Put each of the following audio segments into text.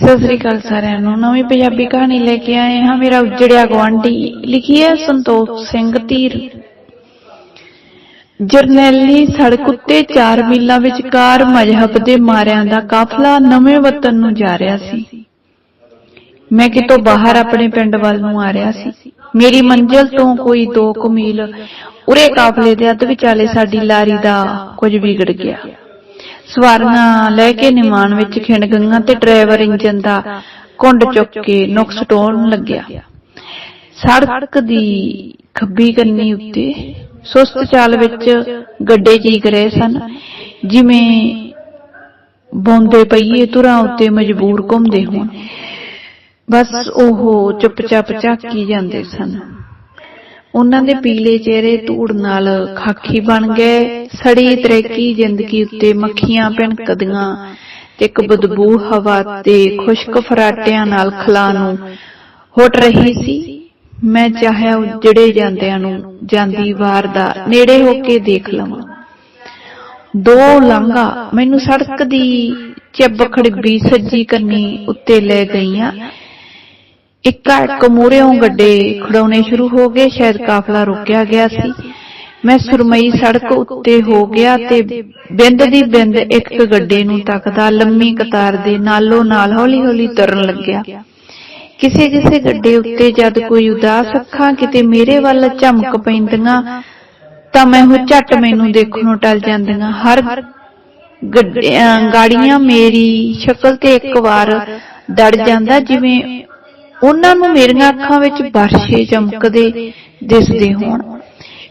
ਸਤਿ ਸ੍ਰੀ ਅਕਾਲ ਸਾਰਿਆਂ ਨੂੰ। ਨਵੀਂ ਪੰਜਾਬੀ ਕਹਾਣੀ ਲੈ ਕੇ ਆਏ ਹਾਂ। ਮੇਰਾ ਉਜੜਿਆ ਗਵਾਂਢੀ ਲਿਖੀ ਹੈ ਸੰਤੋਖ ਸਿੰਘ ਧੀਰ। ਜਰਨੈਲੀ ਸੜਕ ਉੱਤੇ 4 ਮੀਲਾਂ ਵਿਚਕਾਰ ਮਜ਼ਹਬ ਦੇ ਮਾਰਿਆਂ ਦਾ ਕਾਫਲਾ ਨਵੇਂ ਵਤਨ ਨੂੰ ਜਾ ਰਿਹਾ ਸੀ। ਮੈਂ ਕਿਤੋਂ ਬਾਹਰ ਆਪਣੇ ਪਿੰਡ ਵੱਲ ਨੂੰ ਆ ਰਿਹਾ ਸੀ। ਮੇਰੀ ਮੰਜ਼ਿਲ ਤੋਂ ਕੋਈ 2 ਮੀਲ ਉਰੇ ਕਾਫਲੇ ਦੇ ਅੱਧ ਵਿਚਾਲੇ ਸਾਡੀ ਲਾਰੀ ਦਾ ਕੁਝ ਵਿਗੜ ਗਿਆ। ਸਵਾਰੀਆਂ ਲੈ ਕੇ ਨਿਮਾਨ ਵਿੱਚ ਖਿੰਡ ਗਈਆਂ ਤੇ ਡਰਾਈਵਰ ਇੰਜਨ ਦਾ ਕੁੰਡ ਚੁੱਕ ਕੇ ਨੁਕਸ ਟੋਣ ਲੱਗਿਆ। ਸੜਕ ਦੀ ਖੱਬੀ ਕੰਨੀ ਉੱਤੇ ਸੁਸਤ ਚਾਲ ਵਿੱਚ ਗੱਡੇ ਚੀਕ ਰਹੇ ਸਨ। ਜਿਵੇਂ ਬੌਂਦੇ ਪਈਏ ਤੁਰਾਂ ਉੱਤੇ ਮਜਬੂਰ ਘੁੰਮਦੇ ਹੋਣ। ਬਸ ਉਹ ਚੁੱਪਚਾਪ ਝਾਕੀ ਜਾਂਦੇ ਸਨ। ਉਹਨਾਂ ਦੇ ਪੀਲੇ ਚਿਹਰੇ ਧੂੜ ਨਾਲ ਖਾਕੀ ਬਣ ਗਏ। ਸੜੀ ਤਰੇਕੀ ਜ਼ਿੰਦਗੀ ਉੱਤੇ ਮੱਖੀਆਂ ਭਿਣਕਦੀਆਂ ਤੇ ਇੱਕ ਬਦਬੂ ਹਵਾ ਤੇ ਖੁਸ਼ਕ ਫਰਾਟਿਆਂ ਨਾਲ ਖਲਾ ਨੂੰ ਹੁੱਟ ਰਹੀ ਸੀ। ਮੈਂ ਚਾਹਿਆ ਉਜੜੇ ਜਾਂਦਿਆਂ ਨੂੰ ਜਾਂਦੀ ਵਾਰ ਦਾ ਨੇੜੇ ਹੋ ਕੇ ਦੇਖ ਲਵਾਂ। ਦੋ ਲੰਘਾ ਮੈਨੂੰ ਸੜਕ ਦੀ ਚੱਬ ਖੜਬੀ ਸੱਜੀ ਕੰਨੀ ਉੱਤੇ ਲੈ ਗਈਆਂ। ਇੱਕਾ ਇੱਕ ਮੂਹਰਿਓਂ ਗੱਡੇ ਖੜਾਉਣੇ ਸ਼ੁਰੂ ਹੋ ਗਏ, ਸ਼ਾਇਦ ਕਾਫਲਾ ਰੁਕਿਆ ਗਿਆ ਸੀ। ਮੈਂ ਸੁਰਮਈ ਸੜਕ ਉੱਤੇ ਹੋ ਗਿਆ ਤੇ ਬਿੰਦ ਦੀ ਬਿੰਦ ਇੱਕ ਗੱਡੇ ਨੂੰ ਤੱਕਦਾ ਲੰਮੀ ਕਤਾਰ ਦੇ ਨਾਲੋਂ ਨਾਲ ਹੌਲੀ-ਹੌਲੀ ਤੁਰਨ ਲੱਗਿਆ। ਕਿਸੇ ਕਿਸੇ ਗੱਡੇ ਉੱਤੇ ਜਦ ਕੋਈ ਉਦਾਸ ਅੱਖਾਂ ਕਿਤੇ ਮੇਰੇ ਵੱਲ ਝਮਕ ਪੈਂਦੀਆਂ, ਤਾਂ ਮੈਂ ਉਹ ਝੱਟ ਮੈਨੂੰ ਦੇਖਣੋਂ ਟਲ ਜਾਂਦੀਆਂ। ਹਰ ਗਾੜੀਆਂ ਮੇਰੀ ਸ਼ਕਲ ਤੇ ਇੱਕ ਵਾਰ ਡੜ ਜਾਂਦਾ, ਜਿਵੇਂ ਉਹਨਾਂ ਨੂੰ ਮੇਰੀਆਂ ਅੱਖਾਂ ਵਿੱਚ ਬਰਸ਼ੇ ਚਮਕਦੇ ਦਿਸਦੇ ਹੋਣ।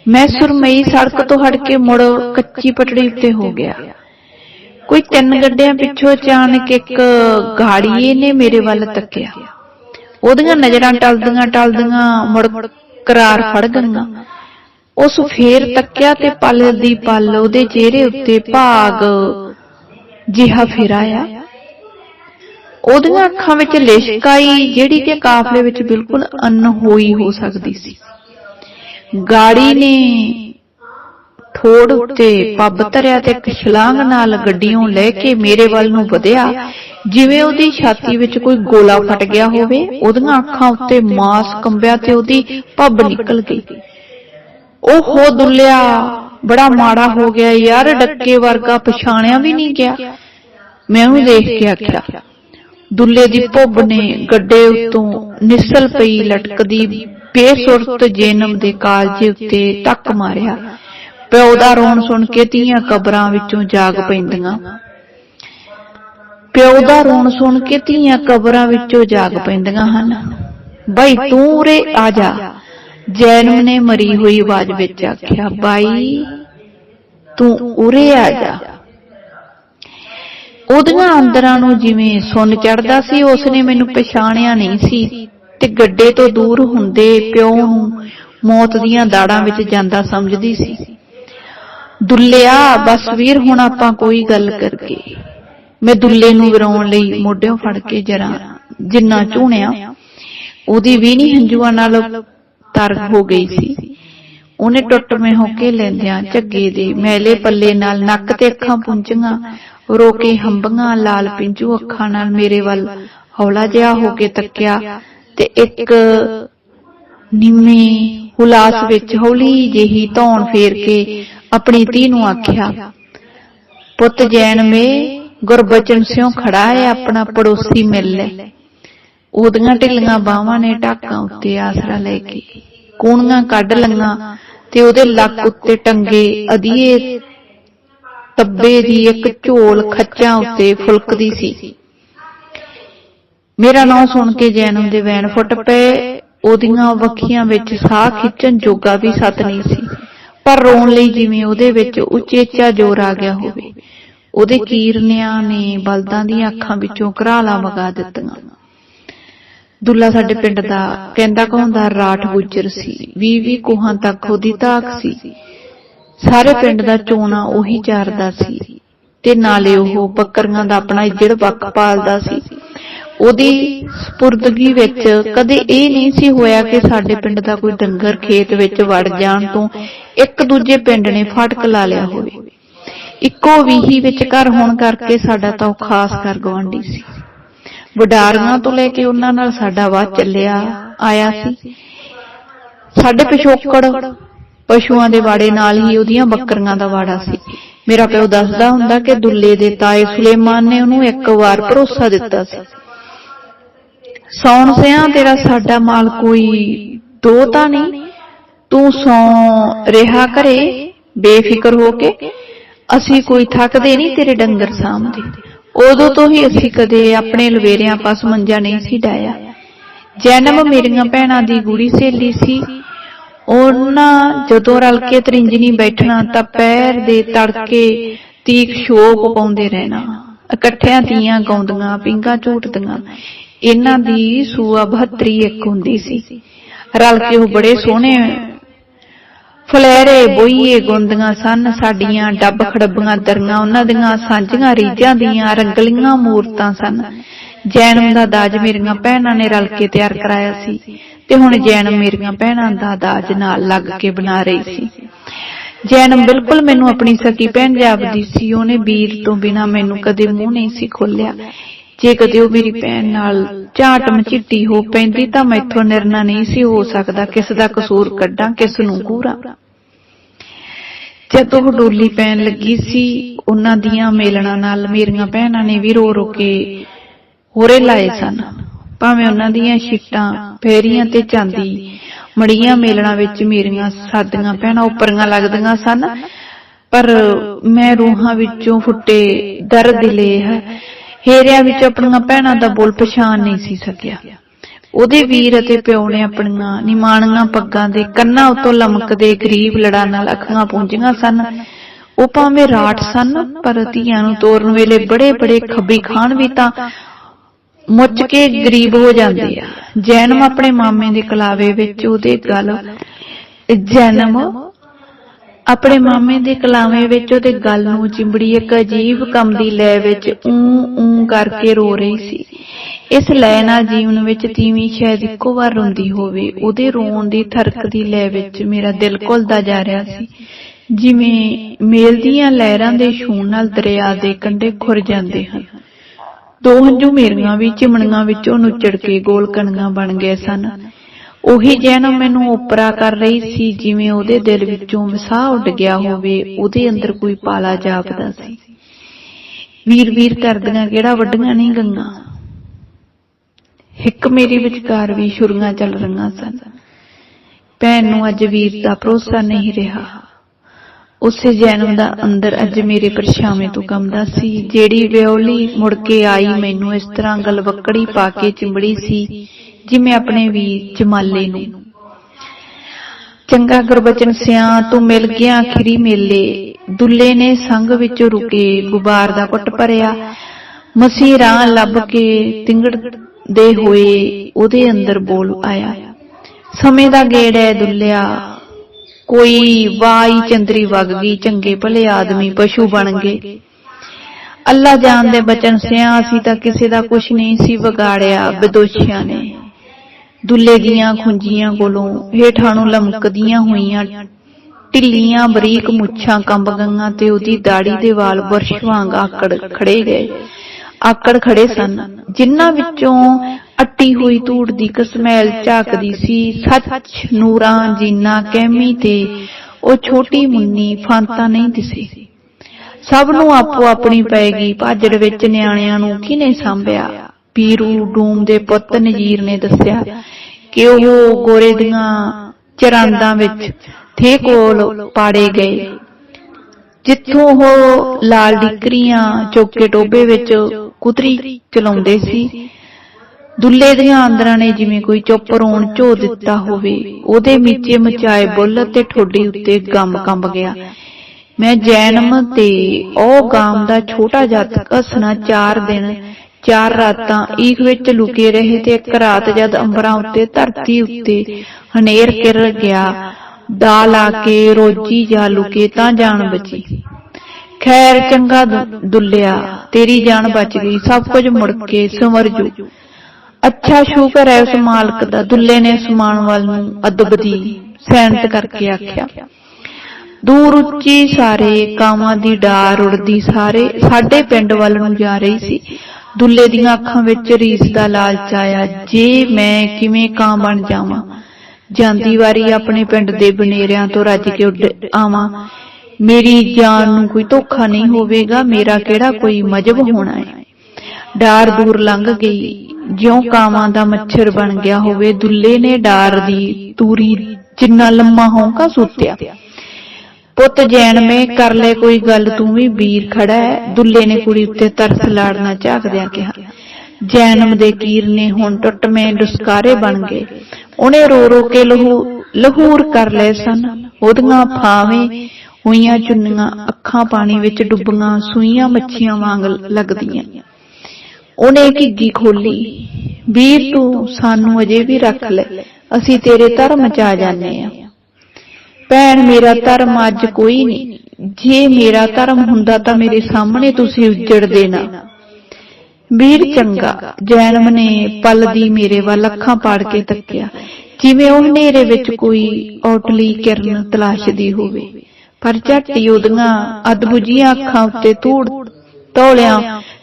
ਮੈਂ ਸੁਰਮਈ ਸੜਕ ਤੋਂ ਹਟ ਕੇ ਮੁੜ ਕੱਚੀ ਪਟੜੀ ਉੱਤੇ ਹੋ ਗਿਆ। ਕੋਈ ਤਿੰਨ ਗੱਡਿਆਂ ਪਿੱਛੋਂ ਅਚਾਨਕ ਇੱਕ ਗਾੜੀਏ ਨੇ ਮੇਰੇ ਵੱਲ ਤੱਕਿਆ। ਉਹਦੀਆਂ ਨਜ਼ਰਾਂ ਟਲਦੀਆਂ ਟਲਦੀਆਂ ਮੁੜ ਕਰਾਰ ਫੜ ਗਈਆਂ। ਉਸ ਫੇਰ ਤੱਕਿਆ ਤੇ ਪਲ ਦੀ ਪਲ ਉਹਦੇ ਚਿਹਰੇ ਉੱਤੇ ਭਾਗ ਜਿਹਾ ਫੇਰਾਇਆ ਉਹਦੀਆਂ ਅੱਖਾਂ ਵਿੱਚ ਲਿਸ਼ਕ ਆਈ ਜਿਹੜੀ ਕਿ ਕਾਫਲੇ ਵਿੱਚ ਬਿਲਕੁਲ ਅਨਹੋਈ ਹੋ ਸਕਦੀ ਸੀ। ਗਾੜੀ ਨੇ ਥੋੜ ਉੱਤੇ ਪੱਬ ਧਰਿਆ ਤੇ ਇੱਕ ਛਲਾਂਗ ਨਾਲ ਗੱਡੀਆਂ ਲੈ ਕੇ ਮੇਰੇ ਵੱਲ ਨੂੰ ਵਧਿਆ। ਜਿਵੇਂ ਉਹਦੀ ਛਾਤੀ ਵਿੱਚ ਕੋਈ ਗੋਲਾ ਫਟ ਗਿਆ ਹੋਵੇ ਉਹਦੀਆਂ ਅੱਖਾਂ ਉੱਤੇ ਮਾਸ ਕੰਬਿਆ ਤੇ ਉਹਦੀ ਪੱਬ ਨਿਕਲ ਗਈ। ਉਹ ਹੋ ਦੁੱਲਿਆ ਬੜਾ ਮਾੜਾ ਹੋ ਗਿਆ ਯਾਰ ਡੱਕੇ ਵਰਗਾ ਪਛਾਣਿਆ ਵੀ ਨਹੀਂ ਗਿਆ। ਮੈਂ ਉਹਨੂੰ ਦੇਖ ਕੇ ਆਖਿਆ। ਦੁੱਲੇ ਦੀ ਭੁੱਬ ਨੇ ਗੱਡੇ ਉੱਤੋਂ ਨਿਸਲ ਪਈ ਲਟਕਦੀ ਬੇਸੁਰਤ ਜੇਨਮ ਦੇ ਕਾਲਜੇ ਉੱਤੇ ਟੱਕ ਮਾਰਿਆ। ਪਿਓ ਦਾ ਰੋਣ ਸੁਣ ਕੇ ਧੀਆਂ ਕਬਰਾਂ ਵਿੱਚੋਂ ਜਾਗ ਪੈਂਦੀਆਂ। ਪਿਓ ਦਾ ਰੋਣ ਸੁਣ ਕੇ ਧੀਆਂ ਕਬਰਾਂ ਵਿੱਚੋਂ ਜਾਗ ਪੈਂਦੀਆਂ ਹਨ। ਬਾਈ ਤੂੰ ਉਰੇ ਆ ਜਾ। ਜੈਨਮ ਨੇ ਮਰੀ ਹੋਈ ਆਵਾਜ਼ ਵਿੱਚ ਆਖਿਆ ਬਾਈ ਤੂੰ ਉਰੇ ਆ ਜਾ। ਉਹਦੀਆਂ ਅੰਦਰਾਂ ਨੂੰ ਜਿਵੇਂ ਸੁੰਨ ਚੜਦਾ ਸੀ ਉਸਨੇ ਮੈਨੂੰ ਪਛਾਣਿਆ ਨਹੀਂ ਸੀ ਤੇ ਗੱਡੇ ਤੋਂ ਦੂਰ ਹੁੰਦੇ ਪਿਓ ਨੂੰ ਮੌਤ ਦੀਆਂ ਦਾੜਾਂ ਵਿੱਚ ਜਾਂਦਾ ਸਮਝਦੀ ਸੀ। ਦੁੱਲਿਆ ਬਸ ਵੀਰ ਹੁਣ ਆਪਾਂ ਕੋਈ ਗੱਲ ਕਰਕੇ। ਮੈਂ ਦੁੱਲੇ ਨੂੰ ਵਿਰਾਉਣ ਲਈ ਮੋਢਿਓਂ ਫੜ ਕੇ ਜਰਾ ਜਿੰਨਾ ਝੂਣਿਆ ਉਹਦੀ ਵੀ ਨਹੀਂ ਹੰਝੂਆਂ ਨਾਲ ਤਰ ਹੋ ਗਈ ਸੀ। ਉਹਨੇ ਟੁੱਟਵੇਂ ਹੋ ਕੇ ਲੈਂਦਿਆਂ ਝੱਗੇ ਦੇ ਮੈਲੇ ਪੱਲੇ ਨਾਲ ਨੱਕ ਤੇ ਅੱਖਾਂ ਪੁੰਝੀਆਂ। ਰੋ ਕੇ ਹੰਬੀਆਂ ਲਾਲ ਪਿੰਜੂ ਅੱਖਾਂ ਨਾਲ ਮੇਰੇ ਵੱਲ ਹੌਲਾ ਜਿਹਾ ਹੋ ਕੇ ਤੱਕਿਆ ਤੇ ਇੱਕ ਨਿੰਮੇ ਹੁਲਾਸ ਵਿੱਚ ਹੌਲੀ ਜਿਹੀ ਧੌਣ ਫੇਰ ਕੇ ਆਪਣੀ ਧੀ ਨੂੰ ਆਖਿਆ, ਪੁੱਤ ਜੈਨ ਮੇ, ਗੁਰਬਚਨ ਸਿਓ ਖੜਾ ਹੈ ਆਪਣਾ ਪੜੋਸੀ ਮਿਲ ਲੈ। ਉਹਦੀਆਂ ਢਿੱਲੀਆਂ ਬਾਹਾਂ ਨੇ ਢਾਕਾਂ ਉੱਤੇ ਆਸਰਾ ਲੈ ਕੇ, ਕੂਣੀਆਂ ਕੱਢ ਲੰਗਾ ਤੇ ਉਹਦੇ ਲੱਕ ਉੱਤੇ ਟੰਗੇ ਅਧੀਏ ਤੱਬੇ ਦੀ ਇੱਕ ਝੋਲ ਖੱਚਾਂ ਉੱਤੇ ਫੁਲਕਦੀ ਸੀ। ਮੇਰਾ ਨਾਮ ਸੁਣ ਕੇ ਜੈਨਮ ਦੇ ਵੈਣ ਫੁੱਟ ਪਏ। ਉਹਦੀਆਂ ਵੱਖੀਆਂ ਵਿੱਚ ਸਾਹ ਖਿੱਚਣ ਜੋਗਾ ਵੀ ਸਤ ਨਹੀਂ ਸੀ। ਪਰ ਰੋਣ ਲਈ ਜਿਵੇਂ ਉਹਦੇ ਵਿੱਚ ਉਚੇਚਾ ਜ਼ੋਰ ਆ ਗਿਆ ਹੋਵੇ। ਉਹਦੇ ਕੀਰਨਿਆਂ ਨੇ ਬਲਦਾਂ ਦੀਆਂ ਅੱਖਾਂ ਵਿੱਚੋਂ ਘਰਾਲਾ ਵਗਾ ਦਿੱਤੀਆਂ। ਦੁੱਲਾ ਸਾਡੇ ਪਿੰਡ ਦਾ ਕਹਿੰਦਾ ਕਹੋਂਦਾ ਰਾਠ ਗੁੱਜਰ ਸੀ। 20 ਕੋਹਾਂ ਤੱਕ ਉਹਦੀ ਧਾਕ ਸੀ। ਸਾਰੇ ਪਿੰਡ ਦਾ ਚੋਣਾ ਉਹੀ ਚਾਰਦਾ ਸੀ ਤੇ ਨਾਲੇ ਉਹ ਬੱਕਰੀਆਂ ਦਾ ਆਪਣਾ ਇੱਜੜ ਬੱਕ ਪਾਲਦਾ ਸੀ। ਉਹਦੀ ਸਪੁਰਦਗੀ ਵਿੱਚ ਕਦੇ ਇਹ ਨਹੀਂ ਸੀ ਹੋਇਆ ਕਿ ਸਾਡੇ ਪਿੰਡ ਦਾ ਕੋਈ ਡੰਗਰ ਖੇਤ ਵਿੱਚ ਵੜ ਜਾਣ ਤੋਂ ਇੱਕ ਦੂਜੇ ਪਿੰਡ ਨੇ ਫਟਕ ਲਾ ਲਿਆ ਹੋਵੇ। ਇੱਕੋ ਵੀਹੀ ਵਿੱਚ ਘਰ ਹੋਣ ਕਰਕੇ ਸਾਡਾ ਤਾਂ ਉਹ ਖਾਸ ਕਰ ਗਵਾਂਢੀ ਸੀ। ਵਡਾਰੀਆਂ ਤੋਂ ਲੈ ਕੇ ਉਹਨਾਂ ਨਾਲ ਸਾਡਾ ਵਾਹ ਚੱਲਿਆ, ਆਇਆ ਸੀ। ਸਾਡੇ ਪਿਛੋਕੜ ਪਸ਼ੂਆਂ ਦੇ ਵਾੜੇ ਨਾਲ ਹੀ ਉਹਦੀਆਂ ਬੱਕਰੀਆਂ ਦਾ ਵਾੜਾ ਸੀ। ਮੇਰਾ ਪਿਓ ਦੱਸਦਾ ਹੁੰਦਾ ਕਿ ਦੁੱਲੇ ਦੇ ਤਾਏ ਸੁਲੇਮਾਨ ਨੇ ਉਹਨੂੰ ਇੱਕ ਵਾਰ ਭਰੋਸਾ ਦਿੱਤਾ ਸੀ। ਸੌਣ ਸਿਆਂ ਤੇਰਾ ਸਾਡਾ ਮਾਲ ਕੋਈ ਦੋ ਤਾਂ ਨਹੀਂ, ਤੂੰ ਸੌ ਰਿਹਾ ਕਰੇ, ਬੇਫਿਕਰ ਹੋ ਕੇ, ਅਸੀਂ ਕੋਈ ਥੱਕਦੇ ਨਹੀਂ ਤੇਰੇ ਡੰਗਰ ਸਾਹਮਣੇ। ਉਦੋਂ ਤੋਂ ਹੀ ਅਸੀਂ ਕਦੇ ਆਪਣੇ ਲਵੇਰਿਆਂ ਪਾਸ ਮੰਜਾ ਨਹੀਂ ਸੀ ਡਾਇਆ ਜੈਨਮ ਮੇਰੀਆਂ ਭੈਣਾਂ ਦੀ ਗੂੜੀ ਸਹੇਲੀ ਸੀ ਉਹਨਾਂ ਜਦੋਂ ਰਲ ਕੇ ਤਰਿੰਜਨੀ ਬੈਠਣਾ ਤਾਂ ਪੈਰ ਦੇ ਤੜਕੇ ਤੀਕ ਸ਼ੋਕ ਪਾਉਂਦੇ ਰਹਿਣਾ। ਇਕੱਠਿਆਂ ਤੀਆਂ ਗਾਉਂਦੀਆਂ, ਪਿੰਗਾ ਝੂਟਦੀਆਂ। ਇਹਨਾਂ ਦੀ ਸੂਆ 72 ਇੱਕ ਹੁੰਦੀ ਸੀ। ਰਲ ਕੇ ਉਹ ਬੜੇ ਸੋਹਣੇ ਫਲੇਰੇ ਬੋਈਏ ਗੁੰਦੀਆਂ ਸਨ। ਸਾਡੀਆਂ ਡੱਬ ਖੜੱਬੀਆਂ ਦਰੀਆਂ, ਉਹਨਾਂ ਦੀਆਂ ਸਾਂਝੀਆਂ ਰੀਝਾਂ ਦੀਆਂ ਰੰਗਲੀਆਂ ਮੂਰਤਾਂ ਸਨ। ਜੈਨਮ ਦਾ ਦਾਜ ਮੇਰੀਆਂ ਭੈਣਾਂ ਨੇ ਰਲ ਕੇ ਤਿਆਰ ਕਰਾਇਆ ਸੀ। ਤੇ ਹੁਣ ਜੈਨਮ ਮੇਰੀਆਂ ਭੈਣਾਂ ਦਾ ਦਾਜ ਨਾਲ ਲੱਗ ਕੇ ਬਣਾ ਰਹੀ ਸੀ। ਜੈਨਮ ਬਿਲਕੁਲ ਮੈਨੂੰ ਆਪਣੀ ਸਕੀ ਭੈਣ ਜਾਪਦੀ ਸੀ। ਉਹਨੇ ਵੀਰ ਤੋਂ ਬਿਨਾ ਮੈਨੂੰ ਕਦੇ ਮੂੰਹ ਨਹੀਂ ਸੀ ਖੋਲਿਆ ਜੇ ਕਦੇ ਉਹ ਮੇਰੀ ਭੈਣ ਨਾਲ ਝਾਟ ਮਚਿੱਟੀ ਹੋ ਪੈਂਦੀ ਤਾਂ ਮੈਥੋਂ ਨਿਰਣਾ ਨਹੀਂ ਸੀ ਹੋ ਸਕਦਾ। ਕਿਸ ਦਾ ਕਸੂਰ ਕੱਢਾਂ, ਕਿਸ ਨੂੰ ਕੂਰਾਂ ਜਦੋਂ ਉਹ ਡੋਲੀ ਪੈਣ ਲੱਗੀ ਸੀ, ਉਹਨਾਂ ਦੀਆਂ ਮੇਲਣਾ ਨਾਲ ਮੇਰੀਆਂ ਭੈਣਾਂ ਨੇ ਵੀ ਰੋ ਰੋ ਕੇ ਹੋਰੇ ਲਾਏ ਸਨ। ਭਾਵੇਂ ਉਹਨਾਂ ਦੀਆਂ ਛਿੱਟਾਂ ਫੇਰੀਆਂ ਤੇ ਚਾਂਦੀ। ਮੜੀਆਂ ਮੇਲਣਾ ਵਿੱਚ ਮੇਰੀਆਂ ਸਾਦੀਆਂ ਭੈਣਾਂ ਉੱਪਰੀਆਂ ਲੱਗਦੀਆਂ ਸਨ। ਪਰ ਮੈਂ ਰੂਹਾਂ ਵਿੱਚੋਂ ਫੁੱਟੇ ਦਰਦ ਦਿਲੇ ਹੈ। ਹੇਰਿਆਂ ਵਿੱਚ ਆਪਣੀਆਂ ਭੈਣਾਂ ਦਾ ਬੋਲ ਪਛਾਣ ਨਹੀਂ ਸੀ ਸਕਿਆ। ਉਹਦੇ ਵੀਰ ਅਤੇ ਪਿਓ ਨੇ ਆਪਣੀਆਂ ਨਿਮਾਣੀਆਂ ਪੱਗਾਂ ਦੇ ਕੰਨਾਂ ਉੱਤੋਂ ਲਮਕਦੇ ਗਰੀਬ ਲੜਾਂ ਨਾਲ ਅੱਖਾਂ ਪੂੰਝੀਆਂ ਸਨ। ਉਹ ਭਾਵੇਂ ਰਾਠ ਸਨ ਪਰ ਧੀਆਂ ਨੂੰ ਤੋਰਨ ਵੇਲੇ ਬੜੇ ਬੜੇ ਖੱਬੀ ਖਾਨ ਵੀ ਤਾਂ ਮੁੱਚ ਕੇ ਗਰੀਬ ਹੋ ਜਾਂਦੇ ਆ। ਜੈਨਮ ਆਪਣੇ ਮਾਮੇ ਦੇ ਕਲਾਵੇ ਵਿੱਚ ਉਹਦੇ ਗਲ। ਜੈਨਮ ਆਪਣੇ ਮਾਮੇ ਦੇ ਕਲਾਵੇ ਵਿੱਚ ਉਹਦੇ ਗਲ ਨੂੰ ਚਿੰਬੜੀ ਇੱਕ ਅਜੀਬ ਕੰਮ ਦੀ ਲੈ ਵਿੱਚ ਊ ਊ ਕਰਕੇ ਰੋ ਰਹੀ ਸੀ। ਇਸ ਲੈ ਨਾਲ ਜੀਵਨ ਵਿੱਚ ਤੀਵੀਂ ਸ਼ਾਇਦ ਇੱਕੋ ਵਾਰ ਰੋਂਦੀ ਹੋਵੇ। ਉਹਦੇ ਰੋਣ ਦੀ ਥਰਕ ਦੀ ਲੈ ਵਿੱਚ ਮੇਰਾ ਦਿਲ ਘੁਲਦਾ ਜਾ ਰਿਹਾ ਸੀ। ਜਿਵੇਂ ਮੇਲ ਦੀਆਂ ਲਹਿਰਾਂ ਦੇ ਛੂਣ ਨਾਲ ਦਰਿਆ ਦੇ ਕੰਢੇ ਖੁਰ ਜਾਂਦੇ ਹਨ। ਦੋ ਹੰਝੂ ਮੇਰੀਆਂ ਵੀ ਚਿਮਣੀਆਂ ਵਿੱਚੋਂ ਨੁੱਚੜ ਕੇ ਗੋਲ ਕਣੀਆਂ ਬਣ ਗਏ ਸਨ। ਉਹੀ ਜੈਨ ਮੈਨੂੰ ਉਪਰਾ ਕਰ ਰਹੀ ਸੀ, ਜਿਵੇਂ ਉਹਦੇ ਦਿਲ ਵਿੱਚੋਂ ਵਸਾ ਉੱਡ ਗਿਆ ਹੋਵੇ, ਉਹਦੇ ਅੰਦਰ ਕੋਈ ਪਾਲਾ ਜਾਪਦਾ ਸੀ। ਵੀਰ ਵੀਰ ਕਰਦੀਆਂ ਕਿਹੜਾ ਵੱਡੀਆਂ ਨਹੀਂ ਗੰਗਾ। ਇੱਕ ਮੇਰੀ ਵਿਚਕਾਰ ਵੀ ਛੁਰੀਆਂ ਚੱਲ ਰਹੀਆਂ ਸਨ। ਭੈਣ ਨੂੰ ਅੱਜ ਵੀਰ ਦਾ ਭਰੋਸਾ ਨਹੀਂ ਰਿਹਾ। ਉਸੇ ਜੈਨਮ ਦਾ ਅੰਦਰ ਅੱਜ ਮੇਰੇ ਪਰਛਾਵੇਂ ਤੋਂ ਕੰਮਦਾ ਸੀ। ਜਿਹੜੀ ਵਿਉਲੀ ਮੁੜ ਕੇ ਆਈ ਮੈਨੂੰ ਇਸ ਤਰ੍ਹਾਂ ਗਲਵੱਕੜੀ ਪਾ ਕੇ ਚਿੰਬੜੀ ਸੀ, ਜਿਵੇਂ ਆਪਣੇ ਵੀ ਜਮਾਲੇ ਨੂੰ। ਚੰਗਾ ਗੁਰਬਚਨ ਸਿਆਂ, ਤੂੰ ਮਿਲ ਗਿਆ ਆਖਰੀ ਮੇਲੇ। ਦੁੱਲੇ ਨੇ ਸੰਗ ਵਿੱਚ ਰੁਕੇ, ਗੁਬਾਰ ਦਾ ਘੁੱਟ ਭਰਿਆ। ਮਸੀਹ ਰਾਹ ਲੱਭ ਕੇ ਤਿੰਗੜ ਦੇ ਹੋਏ, ਉਹਦੇ ਅੰਦਰ ਬੋਲ ਆਇਆ। ਸਮੇਂ ਦਾ ਗੇੜ ਹੈ ਦੁੱਲਿਆ ਕੋਈ ਵਾਈ ਚੰਦਰੀ ਵਗ ਗਈ, ਚੰਗੇ ਭਲੇ ਆਦਮੀ ਪਸ਼ੂ ਬਣ ਗਏ। ਅੱਲਾ ਜਾਨ ਦੇ ਬਚਨ ਸਿਆਂ, ਅਸੀਂ ਤਾਂ ਕਿਸੇ ਦਾ ਕੁਝ ਨਹੀਂ ਸੀ ਵਿਗਾੜਿਆ ਵਿਦੋਸ਼ੀਆਂ ਨੇ। ਦੁੱਲੇ ਦੀਆਂ ਖੁੰਜੀਆਂ ਕੋਲੋਂ ਹੇਠਾਂ ਨੂੰ ਲਮਕਦੀਆਂ ਹੋਈਆਂ ਢਿੱਲੀਆਂ ਬਰੀਕ ਮੁੱਛਾਂ ਕੰਬ ਗਈਆਂ ਤੇ ਉਹਦੀ ਦਾੜੀ ਦੇ ਵਾਲ ਬਰਸ਼ ਵਾਂਗ ਆਕੜ ਖੜੇ ਗਏ। ਆਕੜ ਖੜੇ ਸਨ। ਜਿਨ੍ਹਾਂ ਵਿੱਚੋਂ ਅੱਟੀ ਹੋਈ ਧੂੜ ਦੀ ਕਸਮੈਲ ਝਾਕਦੀ ਸੀ। ਸੱਚ ਨੂਰਾਂ ਜੀਨਾ ਕਹਿਮੀ ਤੇ, ਉਹ ਛੋਟੀ ਮੁੰਨੀ ਫਾਂਤਾ ਨਹੀਂ ਦਿਸੀ। ਸਭ ਨੂੰ ਆਪੋ ਆਪਣੀ ਪੈਗੀ ਭਾਜੜ ਵਿੱਚ ਨਿਆਣਿਆਂ ਨੂੰ ਕਿਨੇ ਸੰਭਿਆ? ਪੀਰੂ ਡੂਮ ਦੇ ਪੁੱਤ ਨਜੀਰ ਨੇ ਦੱਸਿਆ ਕਿ ਉਹ ਗੋਰੇ ਦੀਆਂ ਚਰਾਂਦਾਂ ਵਿੱਚ ਥੇ ਕੋਲ ਪਾੜੇ ਗਏ। ਜਿੱਥੋਂ ਉਹ ਲਾਲ ਡਿਕਰੀਆਂ ਚੋਕੇ ਟੋਬੇ ਵਿੱਚ ਕੁਤਰੀ ਚਲਾਉਂਦੇ ਸੀ ਦੁੱਲੇ ਦੀਆਂ ਆਂਦਰਾਂ ਨੇ ਜਿਵੇਂ ਕੋਈ ਚੁੱਪ ਰੋਣ ਝੋ ਦਿੱਤਾ ਹੋਵੇ, ਉਹਦੇ ਮੀਚੇ ਮਚਾਏ ਬੁੱਲ ਤੇ ਠੋਡੀ ਉੱਤੇ ਗੰਮ ਕੰਬ ਗਿਆ। ਮੈਂ ਜੈਨਮ ਤੇ ਉਹ ਗਾਮ ਦਾ ਛੋਟਾ ਜੱਤ ਹਸਣਾ ਚਾਰ ਦਿਨ, ਚਾਰ ਰਾਤਾਂ ਈਖ ਵਿੱਚ ਲੁਕੇ ਰਹੇ ਤੇ ਇੱਕ ਰਾਤ ਜਦ ਅੰਬਰਾਂ ਉੱਤੇ ਧਰਤੀ ਉੱਤੇ ਹਨੇਰ ਕਿਰ ਗਿਆ ਦਾ ਲਾ ਕੇ ਰੋਜੀ ਜਾ ਲੁਕੇ ਤਾਂ ਜਾਨ ਬਚੀ। ਖੈਰ ਚੰਗਾ ਦੁ- ਦੁੱਲਿਆ, ਤੇਰੀ ਜਾਨ ਬਚ ਗਈ, ਸਭ ਕੁਝ ਮੁੜ ਕੇ ਸੰਵਰ ਜੂ। ਅੱਛਾ ਸ਼ੁਕਰ ਹੈ ਉਸ ਮਾਲਕ ਦਾ ਦੁੱਲੇ ਨੇ ਸਮਾਨ ਵੱਲ ਨੂੰ ਅਦਬ ਦੀ ਸੈਨਤ ਕਰਕੇ ਆਖਿਆ। ਦੂਰ ਉੱਚੀ ਸਾਰੇ ਕਾਵਾਂ ਦੀ ਡਾਰ ਉੜਦੀ ਸਾਰੇ ਸਾਡੇ ਪਿੰਡ ਵੱਲ ਨੂੰ ਜਾ ਰਹੀ ਸੀ। ਦੁੱਲੇ ਦੀਆਂ ਅੱਖਾਂ ਵਿੱਚ ਰੀਸ ਦਾ ਲਾਲਚ ਆਇਆ ਜੇ ਮੈਂ ਕਿਵੇਂ ਕਾਂ ਬਣ ਜਾਵਾਂ? ਜਾਂਦੀ ਵਾਰੀ ਆਪਣੇ ਪਿੰਡ ਦੇ ਬਨੇਰਿਆਂ ਤੋਂ ਰੱਜ ਕੇ ਉੱਡ ਆਵਾਂ। ਮੇਰੀ ਜਾਨ ਨੂੰ ਕੋਈ ਧੋਖਾ ਨਹੀਂ ਹੋਵੇਗਾ ਮੇਰਾ ਕਿਹੜਾ ਕੋਈ ਮਜਬ ਹੋਣਾ ਹੈ? ਡਾਰ ਦੂਰ ਲੰਘ ਗਈ। ਜਿਉਂ ਕਾਵਾਂ ਦਾ ਮੱਛਰ ਬਣ ਗਿਆ ਹੋਵੇ, ਦੁੱਲੇ ਨੇ ਡਾਰ ਦੀ ਤੂਰੀ ਜਿੰਨਾ ਲੰਮਾ ਹੋਂਕਾ ਸੁੱਤਿਆ। ਪੁੱਤ ਜੈਨ, ਮੇ ਕਰ ਲੈ ਕੋਈ ਗੱਲ, ਤੂੰ ਵੀ ਵੀਰ ਖੜਾ ਹੈ। ਦੁੱਲੇ ਨੇ ਕੁੜੀ ਉੱਤੇ ਤਰਸ ਲਾੜਨਾ ਝਾਕਦਿਆਂ ਕਿਹਾ। ਜੈਨਮ ਦੇ ਕੀਰ ਨੇ ਹੁਣ ਟੁੱਟਵੇਂ ਡੁਸਕਾਰੇ ਬਣ ਗਏ। ਉਹਨੇ ਰੋ ਰੋ ਕੇ ਲਹੂ ਲਹੂਰ ਕਰ ਲਏ ਸਨ। ਉਹਦੀਆਂ ਫਾਵੇਂ ਹੋਈਆਂ ਚੁੰਨੀਆਂ ਅੱਖਾਂ ਪਾਣੀ ਵਿੱਚ ਡੁੱਬੀਆਂ, ਸੂਈਆਂ ਮੱਛੀਆਂ ਵਾਂਗ ਲੱਗਦੀਆਂ। ਉਹਨੇ ਘਿੱਗੀ ਖੋਲੀ ਵੀਰ ਤੂੰ ਸਾਨੂੰ ਅਜੇ ਵੀ ਰੱਖ ਲੈ, ਅਸੀਂ ਤੇਰੇ ਧਰਮ ਚ ਆ ਜਾਂਦੇ ਆ ਭੈਣ, ਮੇਰਾ ਧਰਮ ਅੱਜ ਕੋਈ ਨਹੀਂ, ਜੇ ਮੇਰਾ ਧਰਮ ਹੁੰਦਾ ਤਾਂ ਮੇਰੇ ਸਾਹਮਣੇ ਤੁਸੀਂ ਉੱਜੜਦੇ ਨਾ ਵੀਰ ਚੰਗਾ, ਜੈਨਮ ਨੇ ਪਲ ਦੀ ਮੇਰੇ ਵੱਲ ਅੱਖਾਂ ਪਾੜ ਕੇ ਤੱਕਿਆ। ਜਿਵੇਂ ਉਹ ਹਨੇਰੇ ਵਿੱਚ ਕੋਈ ਔਟਲੀ ਕਿਰਨ ਤਲਾਸ਼ਦੀ ਹੋਵੇ। ਪਰ ਝੱਟੀ ਉਹਦੀਆਂ ਅਦਬੁਝੀਆਂ ਅੱਖਾਂ ਉੱਤੇ ਧੂੜ ਤੌਲਿਆਂ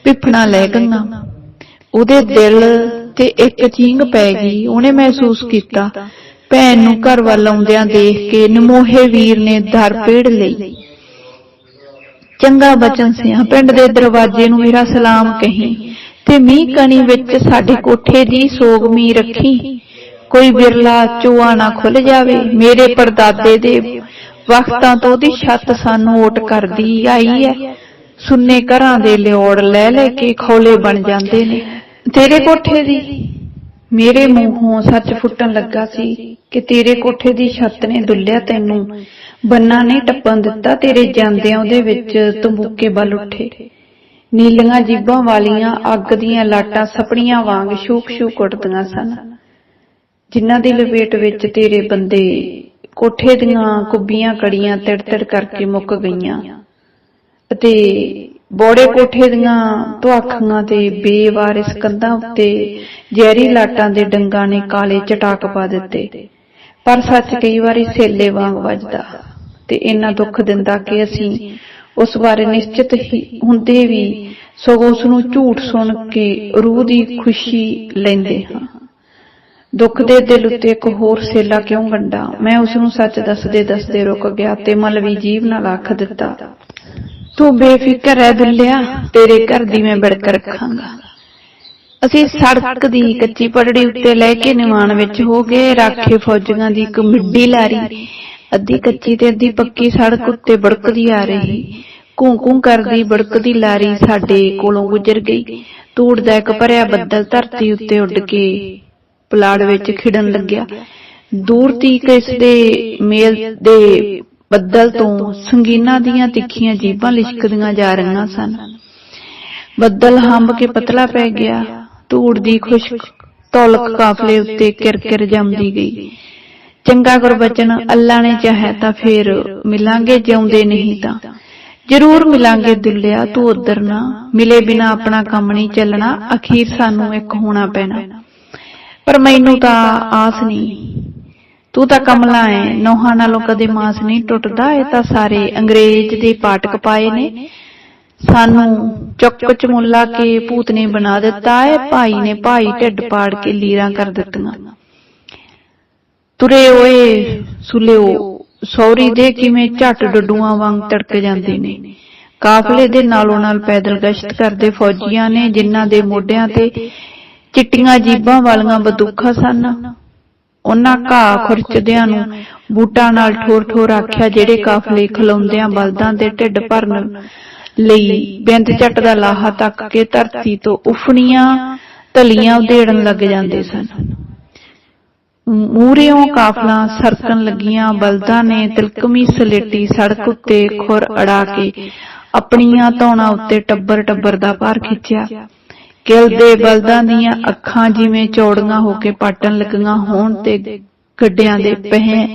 ਪਿੱਪਣਾ ਲੈ ਗਈਆਂ ਉਹਦੇ ਦਿਲ ਤੇ ਇੱਕ ਚੀਂਗ ਪੈ ਗਈ, ਉਹਨੇ ਮਹਿਸੂਸ ਕੀਤਾ। ਭੈਣ ਨੂੰ ਘਰ ਵੱਲ ਆਉਂਦਿਆਂ ਦੇਖ ਕੇ ਨਮੋਹੇ ਵੀਰ ਨੇ ਦਰ ਪੇੜ ਲਈ। ਚੰਗਾ ਬਚਨ ਸਿਆ, ਪਿੰਡ ਦੇ ਦਰਵਾਜ਼ੇ ਨੂੰ ਮੇਰਾ ਸਲਾਮ ਕਹੀ ਤੇ ਮੀਂਹ ਕਣੀ ਵਿੱਚ ਸਾਡੇ ਕੋਠੇ ਦੀ ਸੋਗਮੀ ਰੱਖੀ। ਕੋਈ ਬਿਰਲਾ ਚੂਆ ਨਾ ਖੁੱਲ ਜਾਵੇ, ਮੇਰੇ ਪਰਦਾਦੇ ਦੇ ਵਕਤਾਂ ਤੋਂ ਉਹਦੀ ਛੱਤ ਸਾਨੂੰ ਓਟ ਕਰਦੀ ਆਈ ਹੈ ਸੁੰਨੇ ਘਰਾਂ ਦੇ ਲਿਓੜ ਲੈ ਲੈ ਕੇ ਖੋਲੇ ਬਣ ਜਾਂਦੇ ਨੇ। ਤੇਰੇ ਕੋਠੇ ਦੀ। ਮੇਰੇ ਮੂੰਹੋਂ ਸੱਚ ਫੁੱਟਣ ਲੱਗਾ ਸੀ ਕਿ ਤੇਰੇ ਕੋਠੇ ਦੀ ਛੱਤ ਨੇ ਦੁੱਲਿਆ ਤੈਨੂੰ। ਬੰਨਾ ਨਹੀਂ ਟੱਪਣ ਦਿੱਤਾ ਤੇਰੇ ਜਾਂਦਿਆਂ ਉਹਦੇ ਵਿੱਚ ਤੰਬੂਕੇ ਬਲ ਉੱਠੇ। ਨੀਲੀਆਂ ਜੀਬਾਂ ਵਾਲੀਆਂ ਅੱਗ ਦੀਆਂ ਲਾਟਾਂ ਸਪੜੀਆਂ ਵਾਂਗ ਛੂਕ ਛੂਕ ਉੱਡਦੀਆਂ ਸਨ। ਜਿਨ੍ਹਾਂ ਦੀ ਲਪੇਟ ਵਿੱਚ ਤੇਰੇ ਬੰਦੇ ਕੋਠੇ ਦੀਆਂ ਕੁੱਬੀਆਂ ਕੜੀਆਂ ਤਿੜ-ਤਿੜ ਕਰਕੇ ਮੁੱਕ ਗਈਆਂ। ਅਤੇ ਬੋੜੇ ਕੋਠੇ ਦੀਆਂ ਧੁਆਖੀਆਂ ਤੇ ਬੇਵਾਰਿਸ ਕੰਧਾਂ ਉੱਤੇ ਜ਼ਹਿਰੀ ਲਾਟਾਂ ਦੇ ਡੰਗਾਂ ਨੇ ਕਾਲੇ ਚਟਾਕ ਪਾ ਦਿੱਤੇ। ਪਰ ਸੱਚ ਕਈ ਵਾਰੀ ਸੇਲੇ ਵਾਂਗ ਵੱਜਦਾ ਤੇ ਇੰਨਾ ਦੁੱਖ ਦਿੰਦਾ ਕਿ ਅਸੀਂ ਉਸ ਬਾਰੇ ਨਿਸ਼ਚਿਤ ਹੀ ਹੁੰਦੇ ਵੀ ਸਗੋਂ ਉਸ ਨੂੰ ਝੂਠ ਸੁਣ ਕੇ ਰੂਹ ਦੀ ਖੁਸ਼ੀ ਲੈਂਦੇ ਹਾਂ। ਦੁੱਖ ਦੇ ਦਿਲ ਉੱਤੇ ਇੱਕ ਹੋਰ ਸੇਲਾ ਕਿਉਂ ਗੰਡਾ ਮੈਂ ਉਸ ਨੂੰ ਸੱਚ ਦੱਸਦੇ ਦੱਸਦੇ ਰੁਕ ਗਿਆ ਤੇ ਮਲਵੀ ਜੀਵ ਨਾਲ ਆਖ ਦਿੱਤਾ ਤੂੰ ਬੇਫਿਕਰ ਰਹਿ ਦੁੱਲਿਆ, ਤੇਰੇ ਘਰ ਦੀ ਮੈਂ ਬੜਕ ਰੱਖਾਂਗਾ। ਅਸੀਂ ਸੜਕ ਦੀ ਕੱਚੀ ਪਟੜੀ ਉੱਤੇ ਲੈ ਕੇ ਨਿਵਾਨ ਵਿੱਚ ਹੋ ਗਏ, ਰਾਖੇ ਫੌਜੀਆਂ ਦੀ ਇੱਕ ਮਿੱਡੀ ਲਾਰੀ, ਅੱਧੀ ਕੱਚੀ ਤੇ ਅੱਧੀ ਪੱਕੀ ਸੜਕ ਉੱਤੇ ਬੜਕਦੀ ਆ ਰਹੀ। ਕੂੰ ਕੂੰ ਕਰਦੀ ਬੜਕਦੀ ਲਾਰੀ ਸਾਡੇ ਕੋਲੋਂ ਗੁਜ਼ਰ ਗਈ। ਧੂੜ ਦਾ ਇੱਕ ਭਰਿਆ ਬੱਦਲ ਧਰਤੀ ਉੱਤੇ ਉੱਡ ਕੇ ਪਲਾੜ ਵਿੱਚ ਖਿੜਨ ਲੱਗਿਆ। ਦੂਰ ਤੀਕ ਇਸ ਦੇ ਮੇਲ ਦੇ ਬੱਦਲ ਤੋਂ ਸੰਗੀਨਾ ਦੀਆਂ ਤਿੱਖੀਆਂ ਜੀਭਾਂ ਲਿਸ਼ਕਦੀਆਂ ਜਾ ਰਹੀਆਂ ਸਨ। ਬੱਦਲ ਹੰਬ ਕੇ ਪਤਲਾ ਪੈ ਗਿਆ। ਧੂੜ ਦੀ ਖੁਸ਼ਕ ਤੌਲਕ ਕਾਫਲੇ ਉੱਤੇ ਕਿਰਕਿਰ ਜੰਮਦੀ ਗਈ। ਚੰਗਾ ਗੁਰਬਚਨ ਅੱਲਾ ਨੇ ਚਾਹਿਆ ਤਾਂ ਫੇਰ ਮਿਲਾਂਗੇ ਜਿਉਂਦੇ ਨਹੀਂ ਤਾਂ। ਜ਼ਰੂਰ ਮਿਲਾਂਗੇ ਦੁੱਲਿਆ, ਤੂੰ ਉਧਰ ਨਾ। ਮਿਲੇ ਬਿਨਾ ਆਪਣਾ ਕੰਮ ਨਹੀਂ ਚੱਲਣਾ। ਅਖੀਰ ਸਾਨੂੰ ਇੱਕ ਹੋਣਾ ਪੈਣਾ। ਪਰ ਮੈਨੂੰ ਤਾਂ ਆਸ ਨਹੀਂ। ਤੂੰ ਤਾਂ ਕਮਲਾ ਐ, ਨੋਹਾਂ ਨਾਲੋਂ ਕਦੇ ਮਾਸ ਨਹੀਂ ਟੁੱਟਦਾ, ਇਹ ਤਾਂ ਸਾਰੇ ਅੰਗਰੇਜ਼ ਦੇ ਪਾਟਕ ਪਾਏ ਨੇ। ਸਾਨੂੰ ਚੁੱਕ ਚਮੁੱਲਾ ਕੇ ਭੂਤ ਨੇ ਬਣਾ ਦਿੱਤਾ ਏ ਭਾਈ ਨੇ ਭਾਈ ਢਿੱਡ ਪਾੜ ਕੇ ਲੀਰਾਂ ਕਰ ਦਿੱਤੀਆਂ। ਤੁਰੇ ਓਏ ਸੁਲਿਓ, ਸੌਰੀ ਦੇ ਕਿਵੇਂ ਝੱਟ ਡੱਡੂਆਂ ਵਾਂਗ ਤੜਕ ਜਾਂਦੇ ਨੇ। ਕਾਫਲੇ ਦੇ ਨਾਲੋਂ ਨਾਲ ਪੈਦਲ ਗਸ਼ਤ ਕਰਦੇ ਫੌਜੀਆਂ ਨੇ, ਜਿਨ੍ਹਾਂ ਦੇ ਮੋਢਿਆਂ ਤੇ ਚਿੱਟੀਆਂ ਜੀਬਾਂ ਵਾਲੀਆਂ ਬੰਦੂਕਾਂ ਸਨ। ਉਹਨਾਂ ਘਾਹ ਖੁਰਚਦਿਆਂ ਨੂੰ ਬੂਟਾਂ ਨਾਲ ਠੋਰ ਠੋਰ ਆਖਿਆ ਜਿਹੜੇ ਕਾਫਲੇ ਖਲੋਂਦਿਆਂ ਬਲਦਾਂ ਦੇ ਢਿੱਡ ਭਰਨ ਲਈ ਬਿੰਦ ਝੱਟ ਦਾ ਲਾਹਾ ਤੱਕ ਕੇ ਧਰਤੀ ਤੋਂ ਉਫਣੀਆਂ ਧਲੀਆਂ ਉਧੇੜਨ ਲੱਗ ਜਾਂਦੇ ਸਨ। ਮੂਰਿਓਂ ਕਾਫਲਾ ਸਰਕਣ ਲੱਗੀਆਂ ਬਲਦਾਂ ਨੇ ਤਿਲਕਮੀ ਸਲੇਟੀ ਸੜਕ ਉੱਤੇ ਖੁਰ ਅੜਾ ਕੇ ਆਪਣੀਆਂ ਧੌਣਾ ਉੱਤੇ ਟੱਬਰ ਟੱਬਰ ਦਾ ਭਾਰ ਖਿੱਚਿਆ। ਕਿਲ ਦੇ ਬਲਦਾਂ ਦੀਆਂ ਅੱਖਾਂ ਜਿਵੇਂ ਚੌੜੀਆਂ ਹੋ ਕੇ ਪਾਟਣ ਲੱਗੀਆਂ ਹੋਣ ਤੇ ਗੱਡਿਆਂ ਦੇ ਪਹਿ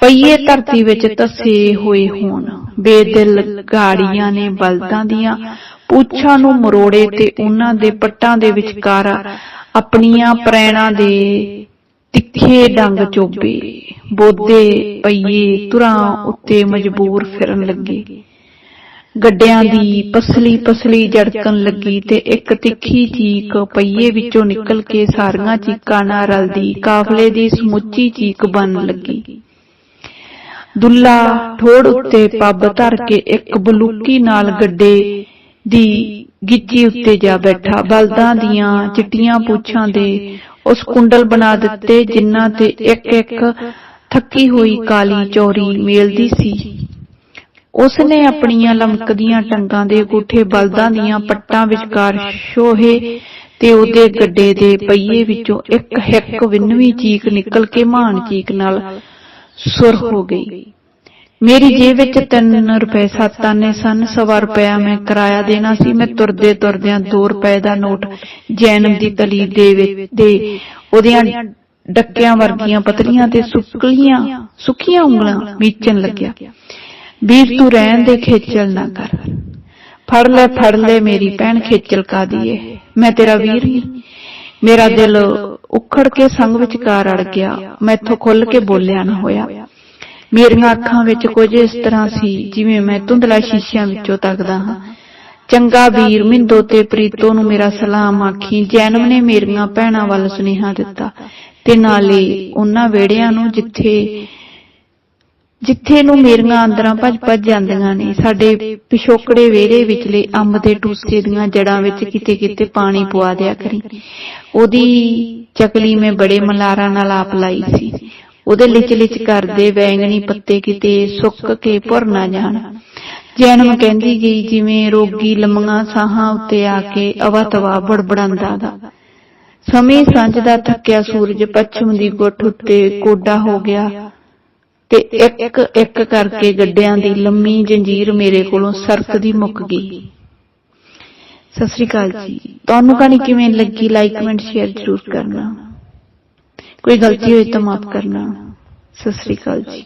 ਪਈਏ ਧਰਤੀ ਵਿੱਚ ਤਸੇ ਹੋਏ ਹੋਣ। ਬੇਦਿਲ ਗਾੜੀਆਂ ਨੇ ਬਲਦਾਂ ਦੀਆਂ। ਪੂਛਾਂ ਨੂੰ ਮਰੋੜੇ ਤੇ ਉਹਨਾਂ ਦੇ ਪੱਟਾਂ ਦੇ ਵਿਚਕਾਰ ਆਪਣੀਆਂ ਪ੍ਰੈਣਾਂ ਦੇ ਤਿੱਖੇ ਡੰਗ ਚੋਬੇ। ਬੋਦੇ ਪਈਏ ਤੁਰਾਂ ਉੱਤੇ ਮਜਬੂਰ ਫਿਰਨ ਲੱਗੇ। ਗੱਡਿਆਂ ਦੀ ਪਸਲੀ ਪਸਲੀ ਜੜਕਣ ਲੱਗੀ ਤੇ ਇੱਕ ਤਿੱਖੀ ਚੀਕ ਪਈਏ ਵਿੱਚੋਂ ਨਿਕਲ ਕੇ ਸਾਰੀਆਂ ਚੀਕਾਂ ਨਾਲ ਰਲਦੀ ਕਾਫਲੇ ਦੀ ਸਮੁੱਚੀ ਚੀਕ ਬਣ ਲੱਗੀ। ਦੁੱਲਾ ਠੋੜ ਉੱਤੇ ਪੱਬ ਧਰ ਕੇ ਇੱਕ ਬਲੂਕੀ ਨਾਲ ਗੱਡੇ ਦੀ ਗਿੱਚੀ ਉੱਤੇ ਜਾ ਬੈਠਾ। ਬਲਦਾਂ ਦੀਆਂ ਚਿੱਟੀਆਂ ਪੂਛਾਂ ਦੇ ਉਸ ਕੁੰਡਲ ਬਣਾ ਦਿੱਤੇ ਜਿਨ੍ਹਾਂ ਤੇ ਇੱਕ ਇੱਕ ਥੱਕੀ ਹੋਈ ਕਾਲੀ ਚੋਰੀ ਮੇਲਦੀ ਸੀ। ਉਸ ਨੇ ਆਪਣੀਆਂ ਲਮਕਦੀਆਂ ਟੰਗਾਂ ਦੇ ਗੁੱਠੇ ਬਲਦਾਂ ਦੀਆਂ ਪੱਟਾਂ ਵਿਚਕਾਰ ਸ਼ੋਹੇ ਤੇ ਉਹਦੇ ਗੱਡੇ ਦੇ ਪਹੀਏ ਵਿੱਚੋਂ ਇੱਕ ਹਿੱਕ ਵਿੰਨਵੀਂ ਚੀਕ ਨਿਕਲ ਕੇ ਮਾਨ ਚੀਕ ਨਾਲ ਸੁਰ ਹੋ ਗਈ। ਮੇਰੀ ਜੇਬ ਵਿੱਚ 3 ਰੁਪਏ ਸੱਤ ਆਨੇ ਸਨ, ਸਵਾ ਰੁਪਇਆ ਮੈਂ ਕਿਰਾਇਆ ਦੇਣਾ ਸੀ। ਮੈਂ ਤੁਰਦੇ ਤੁਰਦਿਆਂ 2 ਰੁਪਏ ਦਾ ਨੋਟ ਜੈਨਮ ਦੀ ਤਲੀ ਦੇ ਵਿੱਚ ਦੇ ਉਹਦੀਆਂ ਡੱਕਿਆਂ ਵਰਗੀਆਂ ਪਤਲੀਆਂ ਤੇ ਸੁੱਕਲੀਆਂ, ਸੁੱਕੀਆਂ ਉਂਗਲਾਂ ਮੀਚਣ ਲੱਗਿਆ। ਵੀਰ ਤੂੰ ਰਹਿਣ ਦੇ ਖੇਚਲ ਨਾ ਕਰ। ਫੜ ਲੈ ਫੜ ਲੈ ਮੇਰੀ ਭੈਣ ਖੇਚਲ ਕਾਦੀ ਏ। ਮੈਂ ਤੇਰਾ ਵੀਰ ਨਹੀਂ ਮੇਰਾ ਦਿਲ ਉਖੜ ਕੇ ਸੰਗ ਵਿਚਕਾਰ ਅੜ ਗਿਆ। ਮੈਥੋਂ ਖੁੱਲ ਕੇ ਬੋਲਿਆ ਨਾ ਹੋਇਆ। ਮੇਰੀਆਂ ਅੱਖਾਂ ਵਿੱਚ ਕੁਝ ਇਸ ਤਰ੍ਹਾਂ ਸੀ ਜਿਵੇਂ ਮੈਂ ਧੁੰਦਲਾ ਸ਼ੀਸ਼ਿਆਂ ਵਿੱਚੋਂ ਤੱਕਦਾ ਹਾਂ। ਚੰਗਾ ਵੀਰ ਮਿੰਦੋ ਤੇ ਪ੍ਰੀਤੋ ਨੂੰ ਮੇਰਾ ਸਲਾਮ ਆਖੀ ਜੈਨਮ ਨੇ ਮੇਰੀਆਂ ਭੈਣਾਂ ਵੱਲ ਸੁਨੇਹਾ ਦਿੱਤਾ। ਤੇ ਨਾਲੇ ਉਹਨਾਂ ਵੇੜਿਆਂ ਨੂੰ ਜਿੱਥੇ ਜਿੱਥੇ ਨੂੰ ਮੇਰੀਆਂ ਅੰਦਰਾਂ ਭੱਜ ਭੱਜ ਜਾਂਦੀਆਂ ਨੇ, ਸਾਡੇ ਪਿਛੋਕੜੇ ਵਿਹੜੇ ਵਿਚਲੇ ਅੰਬ ਦੇ ਟੂਸੇ ਦੀਆਂ ਜੜਾਂ ਵਿੱਚ ਕਿਤੇ ਕਿਤੇ ਪਾਣੀ ਪਵਾ ਦਿਆ ਕਰੀ। ਉਹਦੀ ਚਕਲੀ ਮੈਂ ਬੜੇ ਮਲਾਰਾਂ ਨਾਲ ਆਪ ਲਾਈ ਸੀ। ਉਹਦੇ ਲਿਚ ਲਿਚ ਕਰਦੇ ਵੈਂਗਣੀ ਪੱਤੇ ਕਿਤੇ ਸੁੱਕ ਕੇ ਭੁਰ ਨਾ ਜਾਣ। ਜੈਨਮ ਕਹਿੰਦੀ ਗਈ, ਜਿਵੇਂ ਰੋਗੀ ਲੰਮੀਆਂ ਸਾਹਾਂ ਉੱਤੇ ਆ ਕੇ ਅਵਾ ਤਵਾ ਬੜਬੜਾਂਦਾ ਦਾ। ਸਮੇਂ ਸਾਂਝ ਦਾ ਥੱਕਿਆ ਸੂਰਜ, ਪੱਛਮ ਦੀ ਗੁੱਠ ਉੱਤੇ ਕੋਡਾ ਹੋ ਗਿਆ। ਤੇ ਇੱਕ ਇੱਕ ਕਰਕੇ ਗੱਡਿਆਂ ਦੀ ਲੰਮੀ ਜੰਜੀਰ ਮੇਰੇ ਕੋਲੋਂ ਸਰਕਦੀ ਮੁੱਕ ਗਈ। ਸਤਿ ਸ੍ਰੀ ਅਕਾਲ ਜੀ। ਤੁਹਾਨੂੰ ਕਹਾਣੀ ਕਿਵੇਂ ਲੱਗੀ ਲਾਈਕ ਕਮੈਂਟ ਸ਼ੇਅਰ ਜ਼ਰੂਰ ਕਰਨਾ। ਕੋਈ ਗਲਤੀ ਹੋਈ ਤਾਂ ਮਾਫ ਕਰਨਾ। ਸਤਿ ਸ੍ਰੀ ਅਕਾਲ ਜੀ।